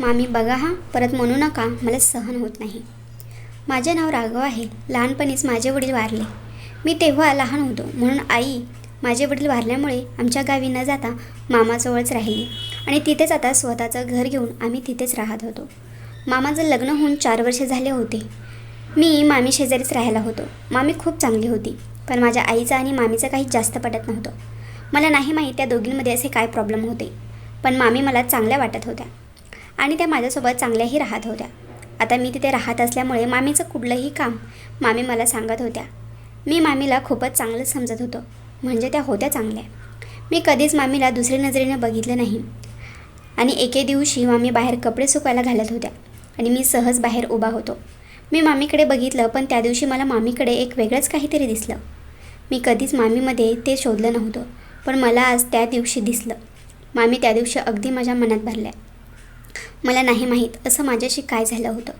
मामी बघा हा परत म्हणू नका मला सहन होत नाही. माझे नाव राघव आहे लहानपणीच माझे वडील वारले. मी तेव्हा लहान होतो म्हणून आई माझे वडील वारल्यामुळे आमच्या गावी न जाता मामाजवळच राहिली. आणि तिथेच आता स्वतःचं घर घेऊन आम्ही तिथेच राहत होतो. मामाचं लग्न होऊन चार वर्षे झाले होते. मी मामी शेजारीच राहायला होतो. मामी खूप चांगली होती पण माझ्या आईचं आणि मामीचं काही जास्त पटत नव्हतं. मला नाही माहीत त्या दोघींमध्ये असे काय प्रॉब्लेम होते. पण मामी मला चांगल्या वाटत होत्या. आणि त्या माझ्यासोबत चांगल्याही राहत होत्या. आता मी तिथे राहत असल्यामुळे मामीचं कुठलंही काम मामी मला सांगत होत्या. मी मामीला खूपच चांगलं समजत होतो. म्हणजे त्या होत्या चांगल्या. मी कधीच मामीला दुसऱ्या नजरेने बघितलं नाही. आणि एके दिवशी मामी बाहेर कपडे सुकायला घालत होत्या. आणि मी सहज बाहेर उभा होतो. मी मामीकडे बघितलं पण त्या दिवशी मला मामीकडे एक वेगळंच काहीतरी दिसलं. मी कधीच मामीमध्ये ते शोधलं नव्हतं पण मला आज त्या दिवशी दिसलं. मामी त्या दिवशी अगदी माझ्या मनात भरल्या. मला नाही माहीत असं माझ्याशी काय झालं होतं.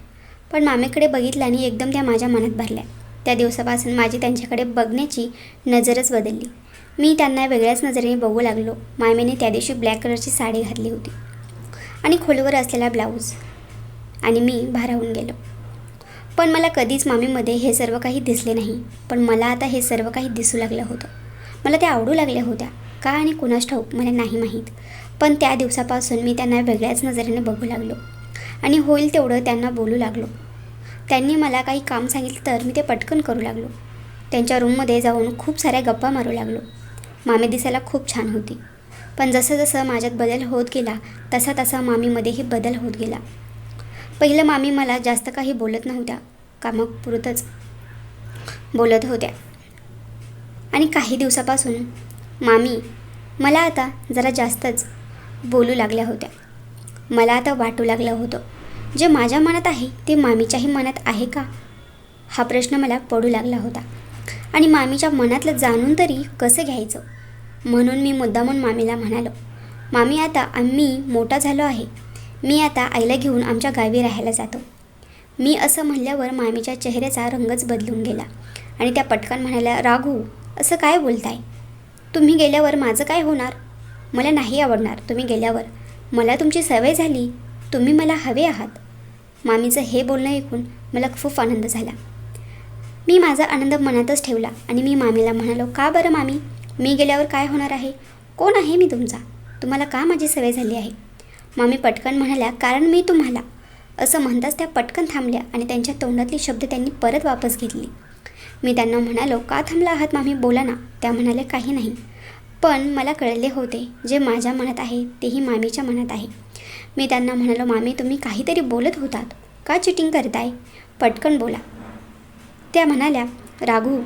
पण मामेकडे बघितलं आणि एकदम त्या माझ्या मनात भरल्या. त्या दिवसापासून माझी त्यांच्याकडे बघण्याची नजरच बदलली. मी त्यांना वेगळ्याच नजरेने बघू लागलो. मामेने त्या दिवशी ब्लॅक कलरची साडी घातली होती आणि खोलवर असलेला ब्लाऊज. आणि मी भारावून गेलो. पण मला कधीच मामीमध्ये हे सर्व काही दिसले नाही. पण मला आता हे सर्व काही दिसू लागलं होतं. मला त्या आवडू लागल्या होत्या. का आणि कुणास ठाऊक? मला नाही माहीत. पण त्या दिवसापासून मी त्यांना वेगळ्याच नजरेने बघू लागलो. आणि होईल तेवढं त्यांना बोलू लागलो. त्यांनी मला काही काम सांगितलं तर मी ते पटकन करू लागलो. त्यांच्या रूममध्ये जाऊन खूप साऱ्या गप्पा मारू लागलो. मामी दिसायला खूप छान होती. पण जसं जसं माझ्यात बदल होत गेला तसा तसा मामीमध्येही बदल होत गेला. पहिलं मामी मला जास्त काही बोलत नव्हत्या. कामापुरतच बोलत होत्या. आणि काही दिवसापासून मामी मला आता जरा जास्तच बोलू लागल्या होत्या. मला आता वाटू लागलं होतं. जे माझ्या मनात आहे ते मामीच्याही मनात आहे का? हा प्रश्न मला पडू लागला होता. आणि मामीच्या मनातलं जाणून तरी कसं घ्यायचं? म्हणून मी मुद्दामून मामीला म्हणालो मामी आता आम्ही मोठा झालो आहे. मी आता आईला घेऊन आमच्या गावी राहायला जातो. मी असं म्हणल्यावर मामीच्या चेहऱ्याचा रंगच बदलून गेला आणि त्या पटकन म्हणाल्या राघू असं काय बोलताय? तुम्ही गेल्यावर माझं काय होणार? मला नाही आवडणार तुम्ही गेल्यावर. मला तुमची सवय झाली. तुम्ही मला हवे आहात. मामीचं हे बोलणं ऐकून मला खूप आनंद झाला. मी माझा आनंद मनातच ठेवला आणि मी मामीला म्हणालो का बरं मामी? मी गेल्यावर काय होणार आहे? कोण आहे मी तुमचा? तुम्हाला का माझी सवय झाली आहे? मामी पटकन म्हणाल्या कारण मी तुम्हाला. असं म्हणताच त्या पटकन थांबल्या आणि त्यांच्या तोंडातली शब्द त्यांनी परत वापस घेतली. मी त्यांना म्हणालो का थांबला आहात मामी? बोला ना. त्या म्हणाल्या काही नाही. पण मला कळले होते जे माझ्या मनात आहे तेही मामीच्या मनात आहे. मी त्यांना म्हणालो मामी तुम्ही काहीतरी बोलत होतात. का चिटिंग करताय? पटकन बोला. त्या म्हणाल्या राघू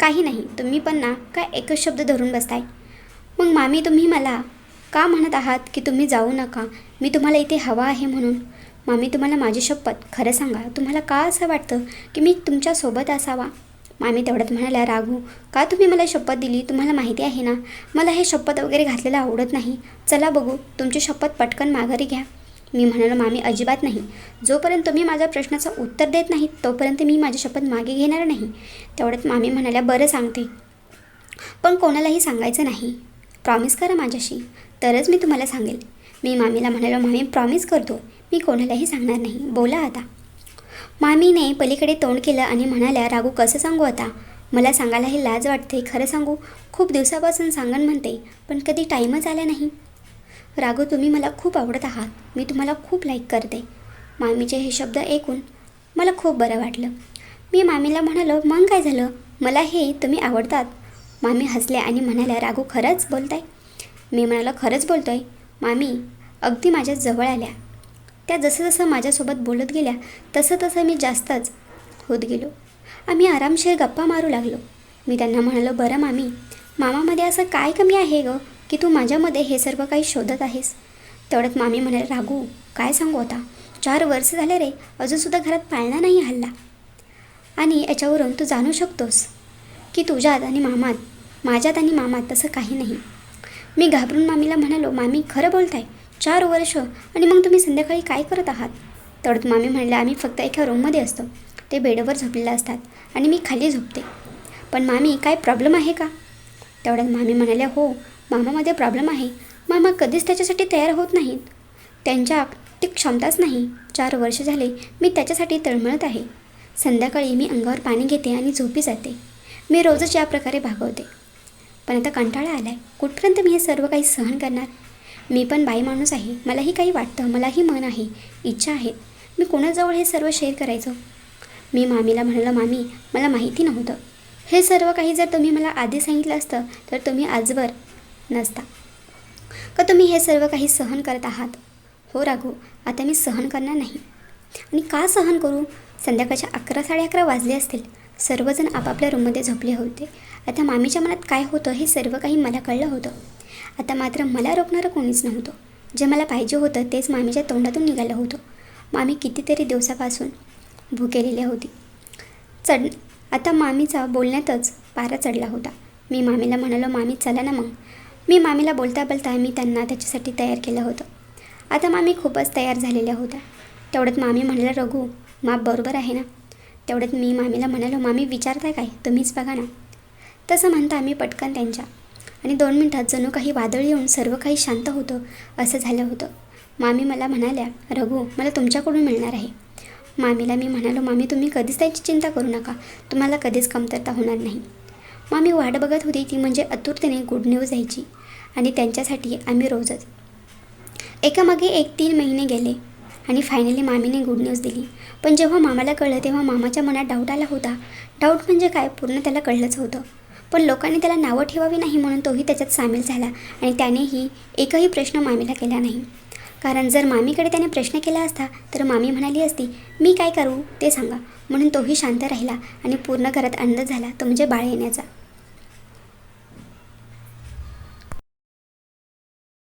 काही नाही. तुम्ही पण ना काय एकच शब्द धरून बसताय? मग मामी तुम्ही मला का म्हणत आहात की तुम्ही जाऊ नका? मी तुम्हाला इथे हवा आहे म्हणून. मामी तुम्हाला माझी शपथ खरं सांगा. तुम्हाला का असं वाटतं की मी तुमच्यासोबत असावा? मामी तेवढ्यात म्हणाल्या राघू का तुम्ही मला शपथ दिली? तुम्हाला माहिती आहे ना? मला हे शपथ वगैरे घातलेलं आवडत नाही. चला बघू तुमची शपथ पटकन माघारी घ्या. मी म्हणालो मामी अजिबात नाही. जोपर्यंत तुम्ही माझ्या प्रश्नाचं उत्तर देत नाही तोपर्यंत मी माझी शपथ मागे घेणार नाही. तेवढ्यात मामी म्हणाल्या बरं सांगते. पण कोणालाही सांगायचं नाही. प्रॉमिस करा माझ्याशी. तरच मी तुम्हाला सांगेल. मी मामीला म्हणालो मामी प्रॉमिस करतो. मी कोणालाही सांगणार नाही. बोला आता. मामीने पलीकडे तोंड केलं आणि म्हणाल्या राघू कसं सांगू आता? मला सांगायलाही लाज वाटते खरं सांगू? खूप दिवसापासून सांगन म्हणते पण कधी टाईमच आला नाही. राघू तुम्ही मला खूप आवडत आहात. मी तुम्हाला खूप लाईक करते. मामीचे हे शब्द ऐकून मला खूप बरं वाटलं. मी मामीला म्हणालो मग काय झालं? मला हे तुम्ही आवडतात. मामी हसल्या आणि म्हणाल्या राघू खरंच बोलताय? मी म्हणालो खरंच बोलतोय. मामी अगदी माझ्या जवळ आल्या. त्या जसं जसं माझ्यासोबत बोलत गेल्या तसं तसं मी जास्तच होत गेलो. आम्ही आरामशीर गप्पा मारू लागलो. मी त्यांना म्हणालो बरं मामी मामामध्ये असं काय कमी आहे गं की तू माझ्यामध्ये हे सर्व काही शोधत आहेस? तेवढ्यात मामी म्हणाले राघू काय सांगू आता? चार वर्ष झाले रे अजूनसुद्धा घरात पाळणा नाही हल्ला. आणि याच्यावरून तू जाणू शकतोस की तुझ्यात आणि मामात माझ्यात आणि मामात तसं काही नाही. मी घाबरून मामीला म्हणालो मामी खरं बोलताय. चार वर्ष. आणि मग तुम्ही संध्याकाळी काय करत आहात? तडत मामी म्हणल्या आम्ही फक्त एका रूममध्ये असतो. ते बेडवर झोपलेले असतात आणि मी खाली झोपते. पण मामी काय प्रॉब्लेम आहे का? तेवढ्यात मामी म्हणाल्या हो मामामध्ये प्रॉब्लेम आहे. मामा कधीच त्याच्यासाठी तयार होत नाहीत. त्यांच्या ती क्षमताच नाही. चार वर्ष झाले मी त्याच्यासाठी तळमळत आहे. संध्याकाळी मी अंगावर पाणी घेते आणि झोपी जाते. मी रोजच या प्रकारे भागवते. पण आता कंटाळा आला आहे कुठपर्यंत मी हे सर्व काही सहन करणार? मी पण बाई माणूस आहे. मलाही काही वाटतं मलाही मन आहे इच्छा आहेत मी कोणाजवळ हे सर्व शेअर करायचं? मी मामीला म्हणालं मामी मला माहिती नव्हतं. हे सर्व काही जर तुम्ही मला आधी सांगितलं असतं तर तुम्ही आजवर नसता. का तुम्ही हे सर्व काही सहन करत आहात? हो राघू आता मी सहन करणार नाही. आणि का सहन करू? संध्याकाळच्या अकरा साडे अकरा वाजले असतील. सर्वजण आपापल्या रूममध्ये झोपले होते. आता मामीच्या मनात काय होतं हे सर्व काही मला कळलं होतं. आता मात्र मला रोखणारं कोणीच नव्हतं. जे मला पाहिजे होतं तेच मामीच्या तोंडातून निघालं होतं. मामी कितीतरी दिवसापासून भुकेलेली होती. चढ आता मामीचा बोलण्यातच पारा चढला होता. मी मामीला म्हणालो मामी चला ना मग. मी मामीला बोलता बोलता मी त्यांना त्याच्यासाठी तयार केलं होतं. आता मामी खूपच तयार झालेल्या होत्या. तेवढ्यात मामी म्हणाला रघु माप बरोबर आहे ना? तेवढ्यात मी मामीला म्हणालो मामी विचारताय काय? तुम्हीच बघा ना. तसं म्हणता आम्ही पटकन त्यांच्या आणि दोन मिनटात जणू काही वादळ येऊन सर्व काही शांत होतं असं झालं होतं. मामी मला म्हणाल्या रघु मला तुमच्याकडून मिळणार आहे. मामीला मी म्हणालो मामी तुम्ही कधीच त्याची चिंता करू नका. तुम्हाला कधीच कमतरता होणार नाही. मामी वाट बघत होती ती म्हणजे आतुरतेने गुड न्यूज यायची आणि त्यांच्यासाठी आम्ही रोजच. एकामागे एक तीन महिने गेले आणि फायनली मामीने गुड न्यूज दिली. पण जेव्हा मामाला कळलं तेव्हा मामाच्या मनात डाऊट आला होता. डाऊट म्हणजे काय? पूर्ण त्याला कळलंच होतं. पण लोकांनी त्याला नावं ठेवावी नाही म्हणून तोही त्याच्यात सामील झाला आणि त्यानेही एकही प्रश्न मामीला केला नाही. कारण जर मामीकडे त्याने प्रश्न केला असता तर मामी म्हणाली असती मी काय करू? ते सांगा. म्हणून तोही शांत राहिला आणि पूर्ण घरात आनंद झाला तो म्हणजे बाळ येण्याचा.